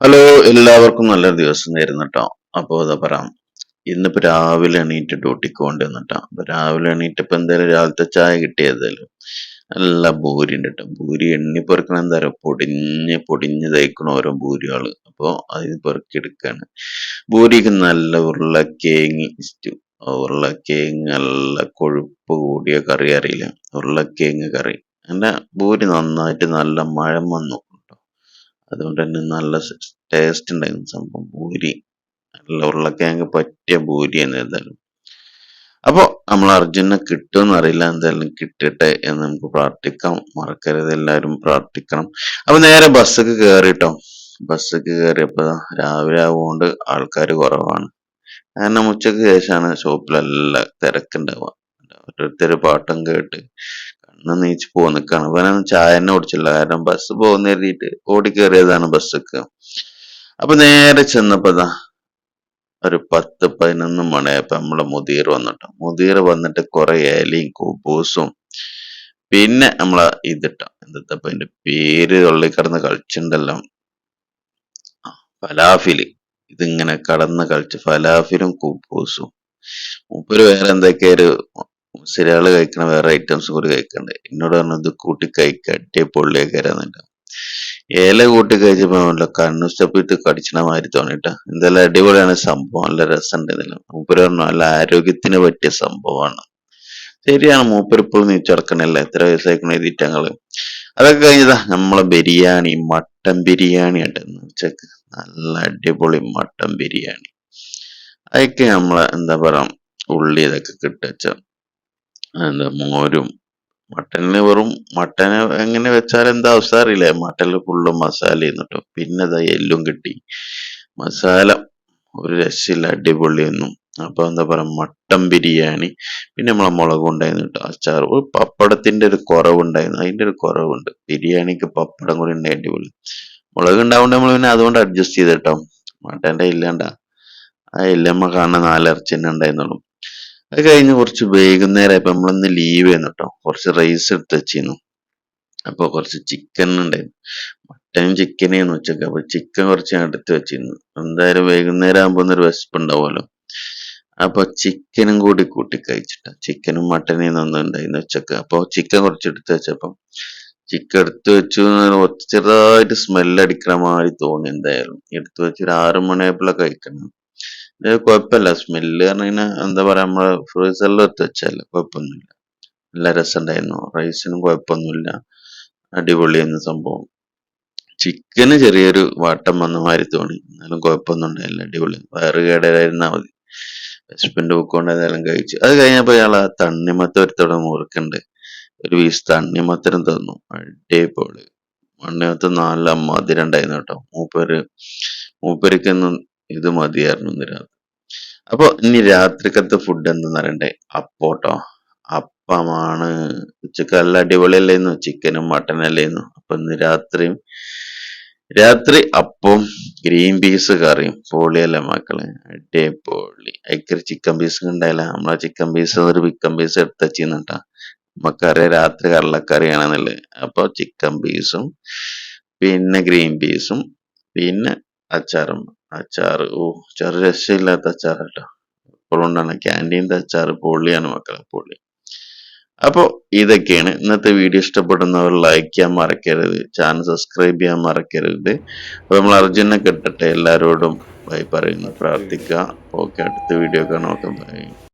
Hello എല്ലാവർക്കും നല്ലൊരു ദിവസം നേരുന്നു കേട്ടോ അപ്പോൾ അതാ പറയാം. ഇന്നിപ്പോ രാവിലെ എണീറ്റ് ഡ്യൂട്ടിക്ക് കൊണ്ട് വന്നിട്ടാ അപ്പൊ രാവിലെ എണീറ്റ് ഇപ്പൊ എന്തായാലും രാവിലത്തെ ചായ കിട്ടിയതായാലും നല്ല ഭൂരി ഉണ്ട് കേട്ടോ ഭൂരി എണ്ണി പെറുക്കണ എന്താ പറയുക പൊടിഞ്ഞ് പൊടിഞ്ഞ് തയ്ക്കണ ഓരോ ഭൂരികൾ. അപ്പോൾ അതിന് പെറുക്കിയെടുക്കാണ്. ഭൂരിക്ക് നല്ല ഉരുളക്കേങ്ങി ഇഷ്ടു. ഉരുളക്കേങ്ങ് നല്ല കൊഴുപ്പ് കൂടിയ കറി അറിയില്ല. ഉരുളക്കേങ്ങ് കറി. അങ്ങനെ ഭൂരി നന്നായിട്ട് നല്ല മഴം വന്നു. അതുകൊണ്ട് തന്നെ നല്ല ടേസ്റ്റ് ഉണ്ടായിരുന്നു സംഭവം. ഭൂരി നല്ല ഉരുളക്കിഴങ്ങ് പറ്റിയ ഭൂരി എന്ന് എന്തായാലും അപ്പോൾ നമ്മൾ അർജുനെ കിട്ടുമെന്ന് അറിയില്ല. എന്തായാലും കിട്ടട്ടെ എന്ന് നമുക്ക് പ്രാർത്ഥിക്കാം. മറക്കരുത്. എല്ലാവരും പ്രാർത്ഥിക്കണം. അപ്പൊ നേരെ ബസ്സൊക്കെ കയറിട്ടോ ബസ്സൊക്കെ കയറിയപ്പോ രാവിലെ ആവുകൊണ്ട് ആൾക്കാർ കുറവാണ്. കാരണം ഉച്ചയ്ക്ക് ശേഷമാണ് ഷോപ്പിലെല്ലാം തിരക്കുണ്ടാവുക. ഓരോരുത്തർ പാട്ടും കേട്ട് കണ്ണ് നീച്ച് പോ നിൽക്കാണ് ഇവനൊന്നും ചായ തന്നെ ഓടിച്ചില്ല കാരണം ബസ് പോകുന്ന എഴുതിയിട്ട് ഓടി കയറിയതാണ് ബസ്സൊക്കെ അപ്പൊ നേരെ ചെന്നപ്പോ ദാ ഒരു പത്ത് പതിനൊന്ന് മണിയായപ്പോ നമ്മളെ മുദീർ വന്നിട്ടോ. മുദീർ വന്നിട്ട് കുറെ ഇലയും കൂബൂസും പിന്നെ നമ്മളെ ഇതിട്ട. എന്താ അതിന്റെ പേര് ഉള്ളിൽ കിടന്ന് കളിച്ചിട്ടുണ്ടല്ലോ ഫലാഫിൽ. ഇതിങ്ങനെ കടന്ന് കളിച്ച് ഫലാഫിലും കൂപ്പൂസും മൂപ്പര് വേറെ എന്തൊക്കെ ഒരു സിരിയാൾ കഴിക്കണ വേറെ ഐറ്റംസ് കൂടി കഴിക്കണ്ടേ എന്നോട് പറഞ്ഞു ഇത് കൂട്ടി കഴിക്കുക അടിയ പൊള്ളിയൊക്കെ ഏല ഇല കൂട്ടി കഴിച്ചപ്പോ നല്ല കണ്ണു സ്റ്റപ്പിട്ട് കടിച്ചണ മാതിരി തോന്നിട്ടാ എന്തായാലും അടിപൊളിയാണ് സംഭവം നല്ല രസമുണ്ട് ഇതിലും മൂപ്പര് പറഞ്ഞു നല്ല ആരോഗ്യത്തിന് പറ്റിയ സംഭവമാണ് ശരിയാണ് മൂപ്പര് ഇപ്പോഴും നീച്ചടക്കണല്ല എത്ര വയസ്സായിക്കണ തീറ്റങ്ങൾ അതൊക്കെ കഴിഞ്ഞതാ നമ്മളെ ബിരിയാണി മട്ടൻ ബിരിയാണി ഉണ്ടെന്ന് ഉച്ചയ്ക്ക് നല്ല അടിപൊളി മട്ടൻ ബിരിയാണി അതൊക്കെ നമ്മളെ എന്താ പറയാ ഉള്ളി ഇതൊക്കെ കിട്ടുവച്ച എന്താ മോരും. മട്ടനിന് വെറും മട്ടന് എങ്ങനെ വെച്ചാൽ എന്താ അവസ്ഥ അറിയില്ല? മട്ടനിൽ ഫുള്ള് മസാല എന്നിട്ടോ. പിന്നെ ഇതാ എല്ലും കിട്ടി. മസാല ഒരു രക്ഷയില്ല അടിപൊളിയൊന്നും അപ്പൊ എന്താ പറയാ മട്ടൻ ബിരിയാണി. പിന്നെ നമ്മളെ മുളക് ഉണ്ടായിരുന്നു കേട്ടോ അച്ചാർ ഒരു പപ്പടത്തിന്റെ ഒരു കുറവുണ്ടായിരുന്നു. അതിന്റെ ഒരു കുറവുണ്ട്. ബിരിയാണിക്ക് പപ്പടം കൂടി ഉണ്ടായി അടിപൊളി. മുളക് ഉണ്ടാവുകൊണ്ട് നമ്മൾ പിന്നെ അതുകൊണ്ട് അഡ്ജസ്റ്റ് ചെയ്ത് കേട്ടോ. മട്ടന്റെ ഇല്ലാണ്ട ആ എല്ലമ്മ കാണുന്ന നാലിറച്ചി തന്നെ ഉണ്ടായിരുന്നുള്ളൂ. അത് കഴിഞ്ഞ് കുറച്ച് വൈകുന്നേരം ആയപ്പോ നമ്മളൊന്ന് ലീവ് ചെയ്യുന്നു കേട്ടോ കുറച്ച് റൈസ് എടുത്ത് വെച്ചിരുന്നു. അപ്പൊ കുറച്ച് ചിക്കൻ ഉണ്ടായിരുന്നു. മട്ടനും ചിക്കനേന്ന് ഉച്ചയ്ക്ക്. അപ്പൊ ചിക്കൻ കുറച്ച് എടുത്ത് വെച്ചിരുന്നു. എന്തായാലും വൈകുന്നേരം ആകുമ്പോ ഒന്നൊരു വിശപ്പ് ഉണ്ടാവുമല്ലോ. അപ്പൊ ചിക്കനും കൂടി കൂട്ടി കഴിച്ചിട്ട. ചിക്കനും മട്ടനും ഉണ്ടായിരുന്നു ഉച്ചയ്ക്ക്. അപ്പൊ ചിക്കൻ കുറച്ച് എടുത്ത് വെച്ചപ്പം ചിക്കൻ എടുത്ത് വെച്ചു ചെറുതായിട്ട് സ്മെല്ല് മാതിരി തോന്നി എന്തായാലും. എടുത്തു വെച്ച് ഒരു ആറു കഴിക്കണം ഇത് കുഴപ്പമില്ല. സ്മെല്ല് പറഞ്ഞു എന്താ പറയാ നമ്മൾ ഫ്രീസറിൽ എത്തി വെച്ചാൽ കുഴപ്പമൊന്നുമില്ല. നല്ല രസമുണ്ടായിരുന്നു. റൈസിനും കുഴപ്പമൊന്നുമില്ല. അടിപൊളിയായിരുന്നു സംഭവം. ചിക്കന് ചെറിയൊരു വാട്ടം വന്ന മാതിരി തോന്നി. എന്നാലും കുഴപ്പമൊന്നും ഉണ്ടായില്ല. അടിപൊളി. വയറ് കേടായിരുന്നാൽ മതി. ഹസ്ബൻഡ് ബുക്കൊണ്ട് ഏതായാലും കഴിച്ചു. അത് കഴിഞ്ഞപ്പോ ഇയാൾ ആ തണ്ണിമത്ത ഒരുത്തോടെ മുറുക്കുണ്ട് ഒരു പീസ് തണ്ണിമത്തരം തന്നു. അടിപൊളി. മണ്ണിമത്ത് നല്ല മധുരം ഉണ്ടായിരുന്നു കേട്ടോ. മൂപ്പര് മൂപ്പരിക്കൊന്നും ഇത് മതിയായിരുന്നു ഇന്ന് രാത്രി. അപ്പൊ ഇനി രാത്രിക്കത്തെ ഫുഡ് എന്താന്ന് അറിയണ്ടേ? അപ്പോട്ടോ. അപ്പമാണ് ഉച്ചയ്ക്ക് നല്ല അടിപൊളിയല്ലായിരുന്നു ചിക്കനും മട്ടനും അല്ലായിരുന്നു അപ്പൊ ഇന്ന് രാത്രിയും രാത്രി അപ്പം ഗ്രീൻ പീസ് കറിയും. പൊളിയല്ലേ മക്കളെ? അടിപൊളി. അതിക്കൊരു ചിക്കൻ പീസ് ഉണ്ടായില്ല. നമ്മളെ ചിക്കൻ പീസ് ഒരു ചിക്കൻ പീസ് എടുത്ത് വെച്ചിരുന്നിട്ടാ നമുക്കറിയാം രാത്രി കടലക്കറിയാണെന്നല്ലേ അപ്പൊ ചിക്കൻ പീസും പിന്നെ ഗ്രീൻ പീസും പിന്നെ അച്ചാറും. അച്ചാറ് ഓ അച്ചാർ രക്ഷയില്ലാത്ത അച്ചാർ കേട്ടോ ഇപ്പോഴുണ്ടാണ് ക്യാന്റീന്റെ അച്ചാർ പൊള്ളിയാണ് മക്കളെ പൊള്ളി. അപ്പോൾ ഇതൊക്കെയാണ് ഇന്നത്തെ വീഡിയോ ഇഷ്ടപ്പെടുന്നവർ ലൈക്ക് ചെയ്യാൻ മറക്കരുത് ചാനൽ സബ്സ്ക്രൈബ് ചെയ്യാൻ മറക്കരുത്. അപ്പോൾ നമ്മൾ അർജുനെ കിട്ടട്ടെ എല്ലാവരോടും ബൈ പറയുന്നു. പ്രാർത്ഥിക്കുക. ഓക്കെ അടുത്ത വീഡിയോ കാണാം. Okay bye